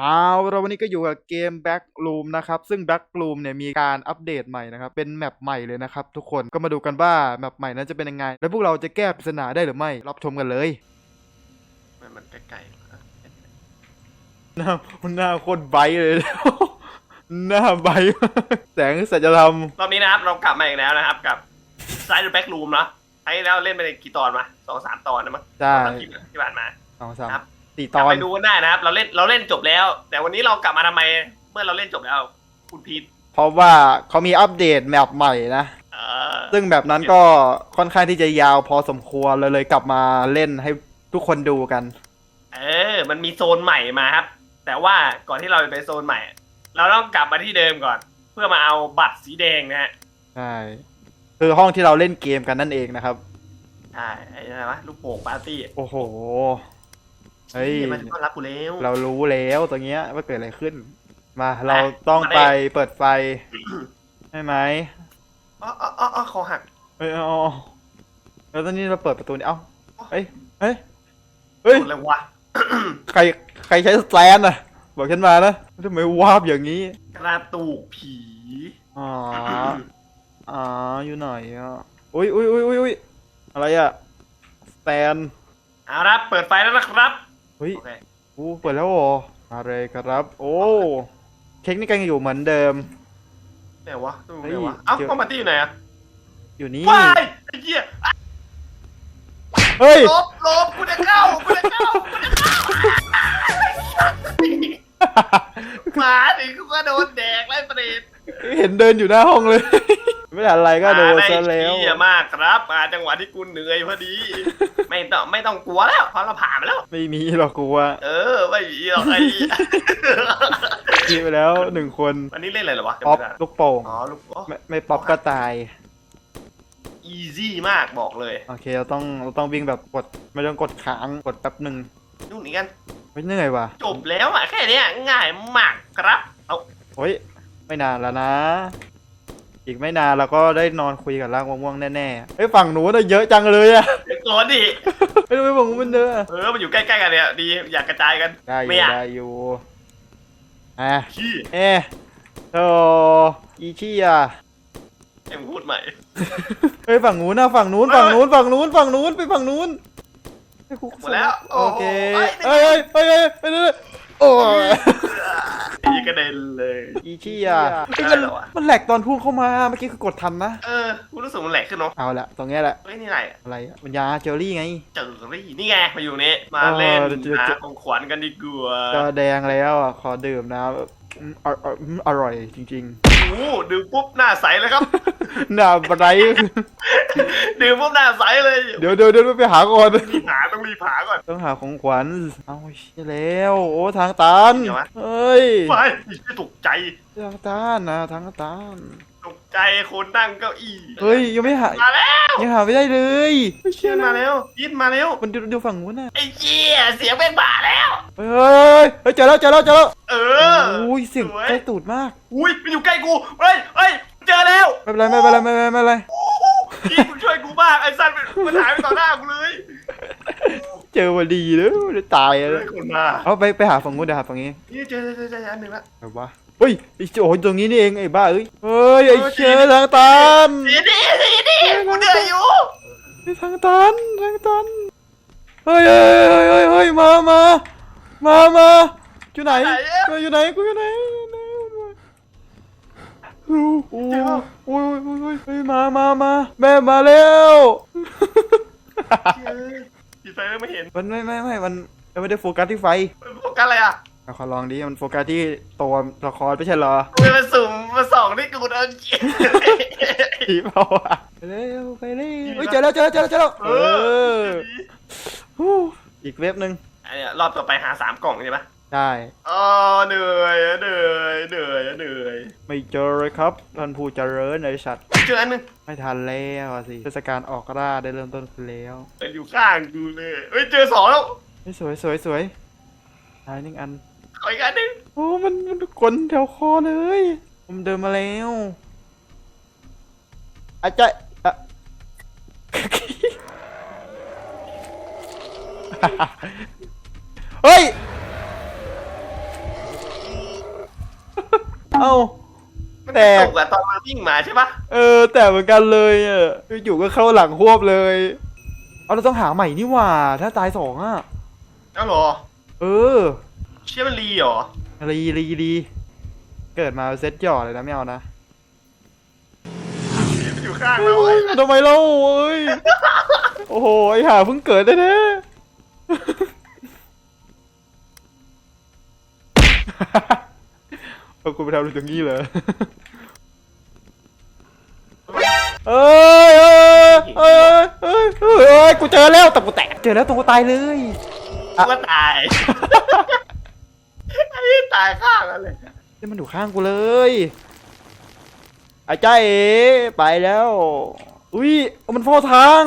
เอาเราวันนี้ก็อยู่กับเกม Back Room นะครับ ซึ่ง Back Room เนี่ยมีการอัปเดตใหม่นะครับ เป็นแมปใหม่เลยนะครับ ทุกคนก็มาดูกันว่าแมปใหม่นั้นจะเป็นยังไง และพวกเราจะแก้ปริศนาได้หรือไม่ รับชมกันเลยมันมันใกล้ๆอะหน้าหน้าโคตรไบท์เลย หน้าไบท์มากแสงสัจธรรมรอบนี้นะครับ เรากลับมาอีกแล้วนะครับ กับ Side Back Room เนาะครั้งที่แล้วเล่นไปกี่ตอนมาสองสามตอนนะมั้งใช่สองสามคลิปนะที่ผ่านมาสองสาม ครับสี่กตลับอนไปดูกันได้นะครับ เราเล่นเราเล่นจบแล้ว แต่วันนี้เรากลับมาทำไม เมื่อเราเล่นจบแล้ว คุณพีทเพราะว่าเขามีอัปเดตแมปใหม่นะ เออซึ่งแบบนั้นก็ค่อนข้างที่จะยาวพอสมควรเลยเลยกลับมาเล่นให้ทุกคนดูกัน เออ มันมีโซนใหม่มาครับ แต่ว่าก่อนที่เราจะไปโซนใหม่ เราต้องกลับมาที่เดิมก่อน เพื่อมาเอาบัตรสีแดงนะฮะใช่ คือห้องที่เราเล่นเกมกันนั่นเองนะครับ ใช่ไอ้อะไรวะลูกโป่งปาร์ตี้ โอ้โห เฮ้ยที่มันต้อนรับกูแล้ว เรารู้แล้วตรงเนี้ยว่าเกิดอะไรขึ้น มาเราอะต้องมาเลยไปเปิดไฟใช่ไหมอ๋ออ๋ออ๋ออ๋อคอหักเอ้ยเอาเอาแล้วตอนนี้เราเปิดประตูนี่เอ้าเฮ้ยเฮ้ยเฮ้ยสุดเลยวะใครใครใช้สแตนอะบอกฉันมานะทำไมวาบอย่างนี้ กระตูกผีอ๋ออ๋ออยู่ไหนอะอุ้ยอุ้ยอุ้ยอุ้ยอุ้ยอะไรอะสแตนเอาละเปิดไฟแล้วนะครับ เฮ้ยโอเคอู้เปิดแล้วเหรอมาเลยครับ โอ้เค้กนี่กันอยู่เหมือนเดิม ไหนวะตรงไหนเฮ้วะยเอ้าเดี๋ยวพ่อมาร์ตี้อยู่ไหนอะอยู่นี่ว้ายไอ้เหี้ยเฮ้ยหลบหลบกูจะเข้ากูจะเข้ากูจะเข้าหมาถึงกูก็โดนแดกไล่ประเด็นเห็นเดินอยู่หน้าห้องเลย ไม่ทันไรก็โดนซะแล้วเหี้ยมากครับมาจังหวะที่กูเหนื่อยพอดี ไม่ต้องไม่ต้องกลัวแล้วเพราะเราผ่านมาแล้ว ไม่มีหรอกกูว่าเออ ไม่มีหรอกไอ้เหี้ยคิดไปแล้วหนึ่งคนวันนี้เล่นอะไรเหรอวะป๊อปจำไม่ได้ลูกโป่งอ๋อลูกโอ้ไม่ไม่ป๊อปก็ตายอีซี่มากบอกเลย โอเคเราต้องเราต้องวิ่งแบบกดไม่ต้องกดค้างกดแป๊บหนึ่งนู่นนี่กันไม่เหนื่อยว่ะจบแล้วอะแค่เนี้ยง่ายมากครับเอาโอ้ยไม่นานแล้วนะ อีกไม่นานเราก็ได้นอนคุยกับร่างม่วงๆแน่ๆเฮ้ยฝั่งหนูน่ะเยอะจังเลยอะเดี๋ยวก่อนดิไม่รู้ไปฝั่งหนูมันเยอะอะเออมันอยู่ใกล้ๆกันเนี่ยดีอยากกระจายกันได้อไม่ยู่อยากได้อยู่อะขี้เอ๊ะโธ่อีชี่อะให้มึงพูดใหม่ เฮ้ยฝั่งนู้นนะฝั่งนู้นฝั่งนู้นฝั่งนู้นฝั่งนู้นไปฝั่งนู้นไปคุกหมดแล้วโอเคโอ้เอ้โหยเอ้ยเอ้ยเอ้ยเอ้ยเอ้ยโอ้ย อีกระเด็นเลยอีชี่อะได้เฮ้ยมันเหรอวะมันแหลกตอนพุ่งเข้ามาเมื่อกี้คือกดทันนะเออกูรู้สึกมันแหลกขึ้นเนาะเอาละตรงเนี้ยแหละเฮ้ยนี่อะไรอะอะไรอะมันยาเจอรี่ไงเจอรี่นี่ไงมาอยู่นี่มาเล่นเออเดี๋ยวหาเดี๋ยวของขวัญกันดีกว่าจอแดงแล้วอะขอดื่มนะอืมอร่อยอืมอร่อยจริงโอ้โห ดื่มปุ๊บหน้าใสเลยครับๆหน้าไบรท์ดื่มปุ๊บหน้าใสเลย เดี๋ยวเดี๋ยวเดี๋ยวไปหาก่อน รีบหาต้องรีบหาก่อน ต้องหาของขวัญ เอาเชี่ยแล้ว โอ้ทางตันเดี๋ยววะเฮ้ย ไปไม่ตกใจ ทางตันนะทางตัน ตกใจคนนั่งเก้าอี้เฮ้ยยังไม่หามาแล้วยังหาไม่ได้เลยเฮ้ยเชิญมาแล้วยินมาแล้วมันดูดูฝั่งนู้นน่ะไอ้เจี๊ยเสียงแม่งมาแล้วเฮ้ยเฮ้ยเจอแล้วเจอแล้วเจอแล้วเออโอ้ยเสียงสวยใกล้ตูดมากอุ้ยมันอยู่ใกล้กูเฮ้ยเฮ้ยเจอแล้วไม่เป็นไรไม่เป็นไรไม่เป็นไรไม่เป็นไรพี่มึงช่วยกูมากไอ้สันมันมันหายไปต่อหน้ากูเลยเจอพอดีเลยจะตายเลเฮ้ยยคนมาเอาไปไปหาฝั่งนู้นเดี๋ยวหาฝั่งนี้นี่เจอเจอเจอเจออันหนึ่งละแบบว่า เฮ้ยไอ้โอ้ยตรงนี้นี่เองไอ้บ้าเอ้ยเฮ้ยไอ้เออเชี่ยจริงทางตันดีดีดีดีกูเหนื่อยอยู่ไอ้ทางตันทางตันเฮ้ยเฮ้ยเฮ้ยเฮ้ยเฮ้ยมามามามาอยู่ไหนกูอยู่ไหนกูอยู่ไหนโอ้โหโอ้ยโอ้ยโอ้ยเฮ้ยมามามาแม่มาแล้วเฮ้ยปิดไฟแล้วไม่เห็นมันไม่ไม่ไม่มันมันไม่ได้โฟกัสที่ไฟมันโฟกัสอะไรอะ เอาขอลองดิมันโฟกัสที่ตัวละครไม่ใช่เหรอมันมาสุ่มมาส่องที่กูเอาจริง ผีเปล่าอะไปเร็วไปเร็วเฮ้ยเจอแล้วเจอแล้วเจอแล้วเจอแล้วเอเอออฮู้อีกเว็บหนึ่งอันเนี้ยรอบต่อไปหาสามกล่องใช่ปะใช่อ๋อเหนื่อยอะเหนื่อยเหนื่อยอะเหนื่อยไม่เจอเลยครับท่านผู้เจริญไอสัตว์เจออันหนึงไม่ทันแล้วอะสิเทศกาลออกล่าได้เริ่มต้นขึ้นแล้วเป็นอยู่ข้างกูเลยเฮ้ยเจอสองแล้วเฮ้ยสวยสวยสวยตายหนึ่งอันข ออีกอันหนึงโอ้มันมันกลนแถวคอเลย ผมเดินมาแล้วอาจจะอะเฮ้ย เอ้า มันแตกตกอะตอนมันวิ่งมาใช่ปะเออ แต่เหมือนกันเลยอะอยู่ๆก็เข้าหลังควบเลย เอาเราต้องหาใหม่นี่หว่า ถ้าตายสองอะ เอ้าเหรอ เออ เชี่ยมันรีเหรอ รีรีรีเกิดมาเซ็ตหย่อเลยนะไม่เอานะมันอยู่ข้างเราเว้ยทำไมเล่าเอ้ย โอ้โห ไอ้ห่าเพิ่งเกิดได้แท้เอากูไปทำอะไรตรงนี้เหรอเอ้ยเอ้ยเอ้ยเอ้ยเอ้ยเอ้ยกูเจอแล้วแต่กูแตกเจอแล้วตัวกูตายเลย กูก็ตาย ไอ้นี่ตายข้างกันเลยนี่มันอยู่ข้างกูเลยอาจ้าเอ๋ไปแล้ว อุ้ยมันเฝ้าทาง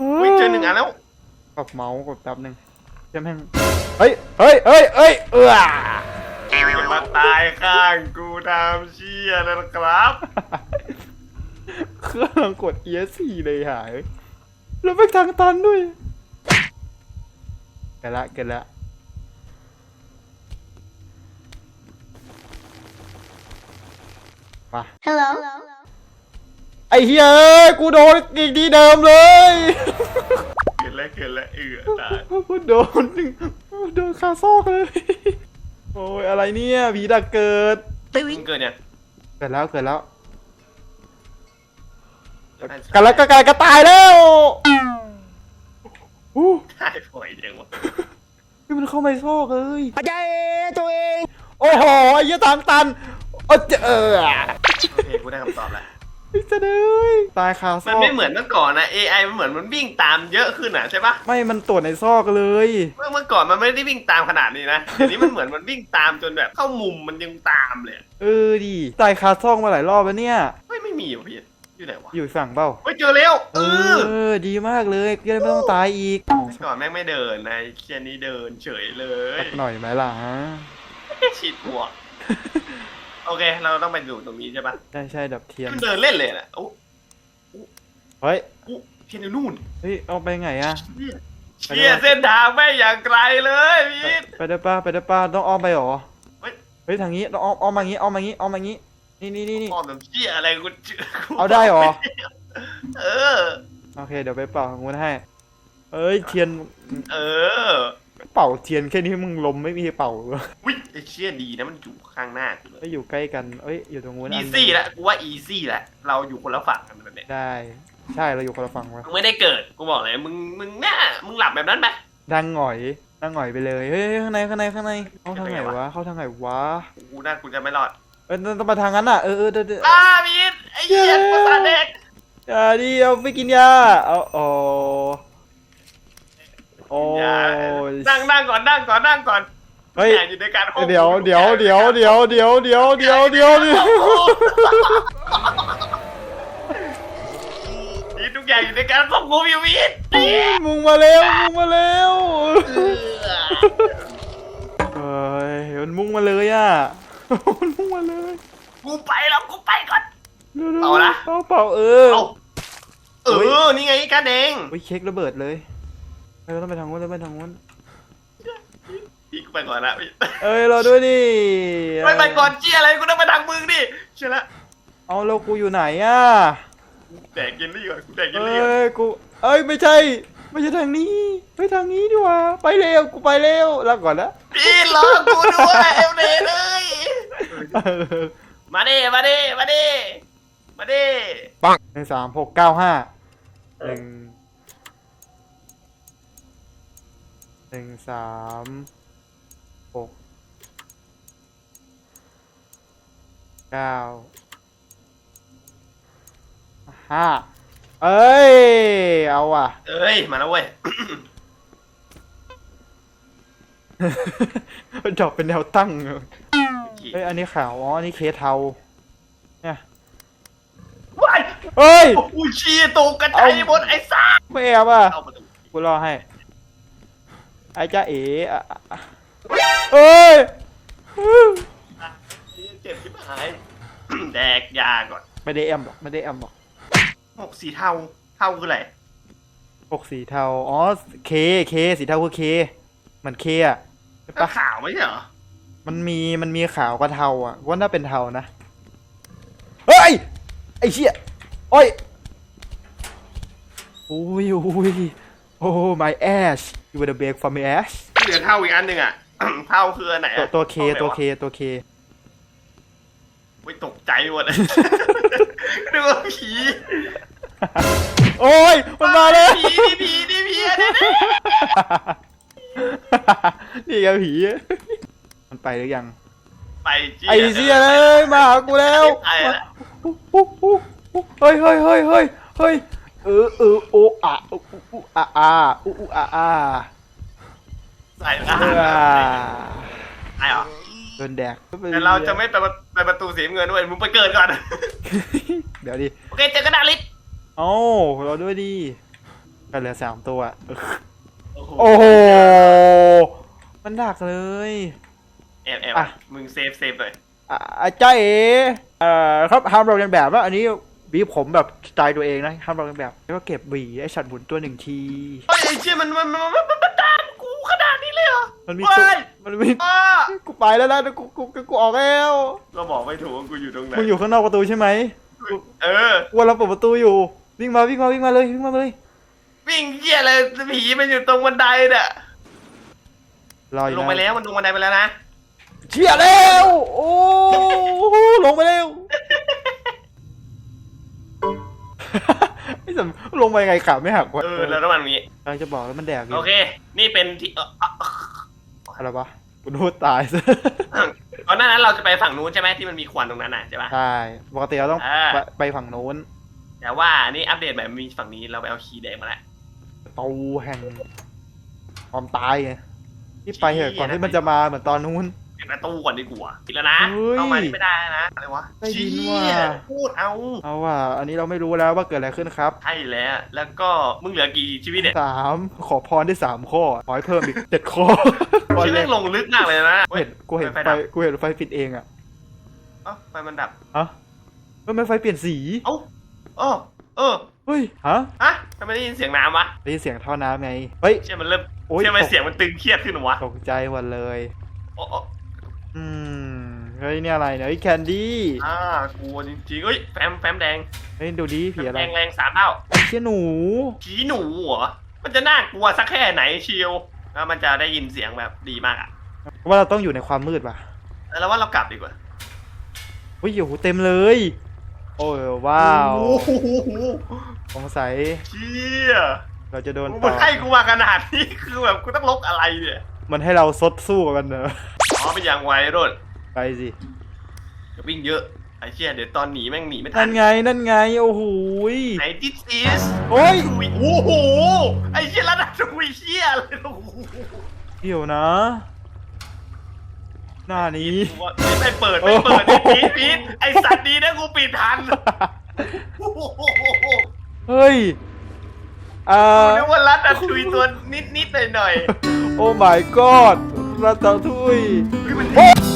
อุ้ยเจอหนึ่งอันแล้วกดเมาส์กดแป๊บหนึงเชื่อมแม่งเฮ้ยเฮ้ยเฮ้ยเฮ้ยเอออย่ามาตายข้างกูตามเชี่ยนะครับเครื่องกด ESC เลยหาย แล้วไปทางตันด้วย เกิดละเกิดละ มา Hello. ไอ้เฮ้ยเอ้ยกูโดนอีกที่เดิมเลย เกิดแล้วเกิดแล้วเออตายกูโดนโดนคาซอกเลย โอ้ยอะไรเนี่ยผีดักเกิดมึงเกิดเนี่ยเกิดแล้วเกิดแล้วกันแล้วก็กลายก็ตายแล้วอู้ตายบ่อยจังวะนี่มันเข้าไปซอกเลยอาจารย์ตัวเอง โอ้โหไอ้เหี้ยทางตันโอ้เจอ เออโอเคกูได้คำตอบแล้วไอ้เจะเลยตายคาซมันอกไม่เหมือนเมื่อก่อนนะ AI มันเหมือนมันวิ่งตามเยอะขึ้นอะใช่ปะไม่มันตรวจในซอกเลย เมื่อเมื่อก่อนมันไม่ได้วิ่งตามขนาดนี้นะเดี๋ยวนี้มันเหมือนมันวิ่งตามจนแบบเข้ามุมมันยังตามเลยอะเออดิตายคาซอกมาหลายรอบแล้วเนี่ย เฮ้ยไม่มีอยู่พี่อยู่ไหนวะอยู่ฝั่งเปล่าเฮ้ยเจอแล้วเอเอออดีมากเลยจะได้ไม่ต้องตายอีกก่อนแม่งไม่เดินนายเคียนี้เดินเฉยเลยสักหน่อยไหมล่ะฮะ ฉีดหัวก โอเค เราต้องไปดูตรงนี้ใช่ปะใช่ใช่ดับเทียน มันเดินเล่นเลยนะโอ้เฮ้ยกูเทียนอยู่นู่นเฮ้ยเอาไปไงอะเชี่ยเส้นทางไม่งอย่างไกลเลยพีทไปได้ป่ะไปได้ป่ะต้องอ้อมไปเหรอเฮ้ยเฮ้ยทางนี้ต้องอ้อมอ้อมมางี้อ้อมมางี้อ้อมมางี้นี่นี่นี่นี่มองแบบเชี่ยอะไรกูกูเอาได้เหรอเออโอเคเดี๋ยวไปเป่าของคุณให้ เอ้ยเทียน เออ เป่าเทียนแค่นี้มึงลมไม่มีเป่าเหรอวิ ไอเชี่ยดีนะมันอยู่ข้างหน้ากูเลยเอ้ยอยู่ใกล้กัน เอ้ย อยู่ตรงนู้นอีนหนึ่งซี่ละกูว่าอีซี่ละเราอยู่คนละฝั่งกันแบบเนี้ยได้ ใช่ เราอยู่คนละฝั่งวะมึงไม่ได้เกิด กูบอกเลย มึง มึงน่ามึงหลับแบบนั้นไหมดังหงอยดังหงอยไปเลย เฮ้ย ข้างใน ข้างใน ข้างใน เข้าทางไหนเป็นไงวะวะ เข้าทางไหนวะ กูน่ากูจะไม่รอด เออต้องมาทางนั้นอะ เออเออเดี๋ยวเดี๋ยวอ้าพีทไอ้เหี้ยภาษาทเด็กอย่าดิเอาไปกินยา เอาโอ้โอ้อย่ายนั่งนั่งก่อน นั่งก่อน นั่งก่อน เฮ้ยอย่าอยู่ในการควบคุมเดี๋ยวเดี๋ยวเดี๋ยวเดี๋ยวเดี๋ยวเดี๋ยวเดี๋ยวเดี๋ยวเดี๋ยวนี่ทุกอย่างอยู่ในการควบคุมอยู่พีทมุงมาเร็วมุงมาเร็วเฮ้ยมันมุงมาเลยอะมันมุงมาเลยกูไปแล้วกูไปก่อนร็วๆเอาละ เป่าเป่าเออ เอาเออนี่ไงการแดง เฮ้ยเช็คระเบิดเลยเฮ้ยเราต้องไปทางนู้นเราต้องไปทางนู้นพี่กู ไปก่อนละพี่เอ้ยรอด้วยดิไม่ไปก่อนเชี่ยอะไรกูต้องไปทางมึงดิเชื่อละเอาแล้วกูอยู่ไหนอะแดกกินลี่ก่อนกูแดกกินเอ้ลี่ก่อนยกูเอ้ยไม่ใช่ ไม่ใช่ทางนี้ไปทางนี้ดีกว่าไปเร็วกูไปเร็วแล้วก่อนนะพี่รอกูด้วยเอลเดเลยมาดิมาดิมาดิมาดิหนึ่งสามหกเก้าห้าหนึ่งหนึ่งสามหก เก้าห้าเอ้ย เอาอะ เอ้ย มาแล้วเว้ยดอกเป็นแนวตั้งเลยเอ้ย อันนี้ขาว อ๋อ อันนี้เคสเทา เนี่ยว้ายเอ้ยอุ้ยเชี่ยตกกระจายหมดไอ้ซ่าไม่แอบอะเอามาดูกูรอให้ ไอ้จ้าเอ๋อะอะอะเอ้ย เจ็บชิบหาย แดกยาก่อนไม่ได้แอมหรอกไม่ได้แอมหรอกหกสีเทาเทาคืออะไรปกสีเทา อ๋อ เค เค สีเทาคือเค มันเคอะใช่ก็ปะขาวไม่ใช่เหรอมันมี มันมีขาวกับเทาอะว่าน่าเป็นเทานะ เฮ้ย ไอ้เชี่ยโอ้ยโอ้ยโอ้ยโอ้ my ass you wanna beg for my ass ที่เหลือเท่าอีกอันหนึ่งอะ เท่าคืออันไหนตัวอะตัวเคท่าไหนตัววะเค ตัวเค ไม่ตกใจหมดนึกว่าผีโอ้ยมันมาแล้ว ผีนี่ผีนี่ผีอันนี้นี่ไงผี มันไปหรือยัง ไปจี้ไอ้เชี่ยเลยมาหากูแล้วไอ้ละเฮ้ยเฮ้ยเฮ้ยเฮ้ยเฮ้ยเออเออโออะอุอุอะอาอุอุอะอาใส่อาเอหารอไอ้เหรอ โดนแดกแต่เราจะไม่ไปประไปประตูสีน้ำเงินด้วยมึงไปเกิดก่อน เดี๋ยวดิ โอเคเจอกระดาษลิศเอ้าเราด้วยดิกันเหลือสามตัวโอ้โหโอ้โห มันดักเลยแอบแอบอะมึงเซฟเซฟเลยอะอาจ้าเอ๋เอ่อครับห้ามเราเรียนแบบว่าอันนี้บีบผมแบบสไตล์ตัวเองนะห้ามเราเรียนแบบแล้วก็เก็บหวีไอ้สัตว์หมุนตัวหนึ่งทีเฮ้ยไอ้เชี่ยมันมันมันมันมันตามกู ขนาดนี้เลยเหรอมันมีเฮ้ตัวยมันมีอ้ากูไปแล้วนะกูกูกูกูออกแล้วก็บอกไม่ถูกว่ากูอยู่ตรงไหนมึงอยู่ข้างนอกประตูใช่ไหมเออ กูกำลังเปิดประตูอยู่วิ่งมาวิ่งมาวิ่งมาเลยวิ่งมาเลย วิ่งเหี้ยเลยผีมันอยู่ตรงบันไดเนี่ยรออยู่ลนะงไปแล้วมันลงบันไดไปแล้วนะ เชี่ยแล้วโอ้ลงไปแล้ว ไอ้สัมลงไปไงขาไม่หักวะเออแล้วน้ำมันมีกำลังจะบอกแล้วมันแดกอยู่โอเค นี่เป็นที่เออเอออะไรวะกูโดนตายซะก่อนหน้านั้นเราจะไปฝั่งนู้นใช่ไหมที่มันมีควันตรงนั้นน่ะใช่ปะ ใช่ปกติเราต้องอ่า ไปไปฝั่งโน้นแต่ว่าอันนี้อัปเดตแบบมีฝั่งนี้เราไปเอาคีย์แดงมาแล้ว ประตูแห่งความตายไงที่ไปเหอะเชี่ยก่อนที่มันจะมาเหมือนตอนนู้น ปิดประตูก่อนดีกว่าปิดแล้วนะเฮ้ย เข้ามานี่ไม่ได้นะอะไรวะได้ยินเชี่ว่ายพูดเอาเอาว่ะอันนี้เราไม่รู้แล้วว่าเกิดอะไรขึ้นครับใช่แล้วแล้วก็มึงเหลือกี่ชีวิตเนี่ยสามขอพรได้สามข้อขอให้เพิ่มอีกเจ็ดข้อพอชีวิตเลแม่ยงลงลึกมากเลยนะกูเห็นกูเห็นไฟไฟดับกูเห็นไฟปิดเองอะเอ้าไฟมันดับฮะเฮ้ยทำไมไฟเปลี่ยนสีเอ้าเออเออเฮ้ยฮะฮะทำไมได้ยินเสียงน้ำวะได้ยินเสียงท่อน้ำไงเฮ้ย เชื่อมันเริ่มโอ้ยเชื่อมันตก เสียงมันตึงเครียดขึ้นเหรอวะตกใจหมดเลยโอ้โอ้ อืมเฮ้ยเนี่ยอะไรเนี่ยเฮ้ยแคนดี้อ่ากลัวจริงๆเอ้ยแฟมแฟมแดงเฮ้ยดูดิผีอะไรแดงแรงสามเท่าเชี่ยหนูผีหนูเหรอมันจะน่ากลัวสักแค่ไหนเชียวแล้วมันจะได้ยินเสียงแบบดีมากอะว่าเราต้องอยู่ในความมืดป่ะแล้วว่าเรากลับดีกว่าเฮ้ยโอ้โหเต็มเลย โอ้ยว้าวโอ้โหสงสัยเชี่ยเราจะโดนมึงต่มาอให้กูมาขนาดนี้คือแบบกูต้องลบอะไรเนี่ยมันให้เราซดสู้กันเนอะ อ๋อเป็นอย่างไวรถไปสิจะวิ่งเยอะไอ้เชี่ยเดี๋ยวตอนหนีแม่งหนีไม่ทันั่นนไงนั่นไงโอ้โหยไหน this is โอ้ยทุยโอ้โหไอ้เชี่ยระดับทุยเชี่ยเลยโอ้โหเดี๋ยวนะ หน้านี้ กูว่าไม่เปิดไม่เปิดไอ้พีทพีทไอ้สัตว์ดีนะกูปิดทันโอ้โหเฮ้ยอ่า กูนึกว่ารัดอะทุยตัวนิดนิดหน่อยหน่อย โอ้ my god รัตถุย